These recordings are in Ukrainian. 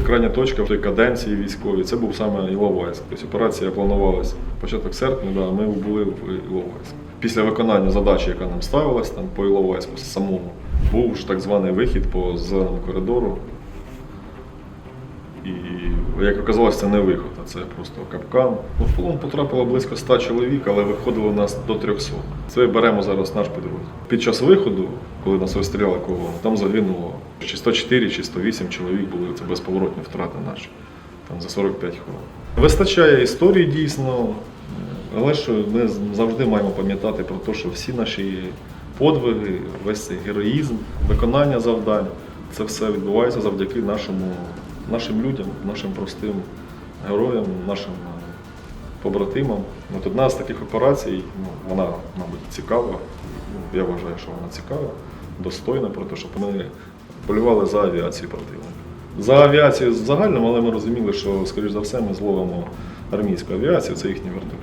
крайня точка в той каденції військовій це був саме Іловайськ. Тобто операція планувалася початок серпня, да, ми були в Іловайську. Після виконання задачі, яка нам ставилась там по Іловайську самому, був ж так званий вихід по зеленому коридору. Як оказалось, це не виход, а це просто капкан. Ну, в полон потрапило близько 100 чоловік, але виходило нас до 300. Це беремо зараз наш підрозділ. Під час виходу, коли нас розстріляли колону, там загинуло чи 104, чи 108 чоловік були. Це безповоротні втрати наші. Там за 45 хвилин. Вистачає історії дійсно, але що ми завжди маємо пам'ятати про те, що всі наші подвиги, весь цей героїзм, виконання завдань, це все відбувається завдяки нашому, нашим людям, нашим простим героям, нашим е, побратимам. От одна з таких операцій, ну, вона, мабуть, цікава. Ну, Я вважаю, що вона цікава, достойна про те, щоб ми полювали за авіацію противника. За авіацію в загальному, але ми розуміли, що, скоріш за все, ми зловимо армійську авіацію, це їхні вертольоти.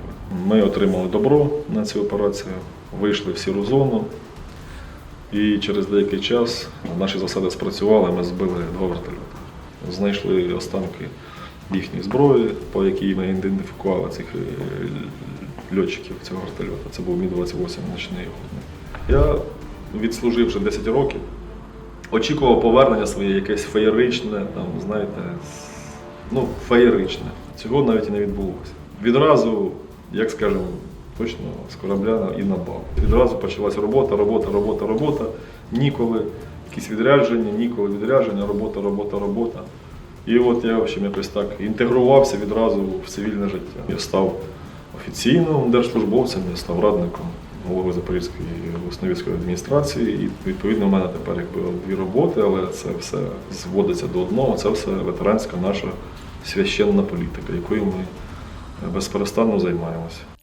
Ми отримали добро на цю операцію, вийшли в сіру зону. І через деякий час наші засади спрацювали, ми збили два вертольоти. Знайшли останки їхньої зброї, по якій ми ідентифікували цих е, льотчиків цього вертольота. Це був Мі-28 ночний охотник. Я відслужив вже 10 років. Очікував повернення своє якесь феєричне, там, знаєте, ну, феєричне. Цього навіть і не відбулося. Відразу, як скажемо, точно з корабля і на бал. Відразу почалась робота, робота, робота, робота. Ніколи якісь відрядження, ніколи відрядження, робота, робота, робота. І от я в общем, якось так інтегрувався відразу в цивільне життя. Я став офіційним держслужбовцем, я став радником голови Запорізької обласної військової адміністрації. І відповідно в мене тепер якби дві роботи, але це все зводиться до одного. Це все ветеранська наша священна політика, якою ми безперестанно займаємося.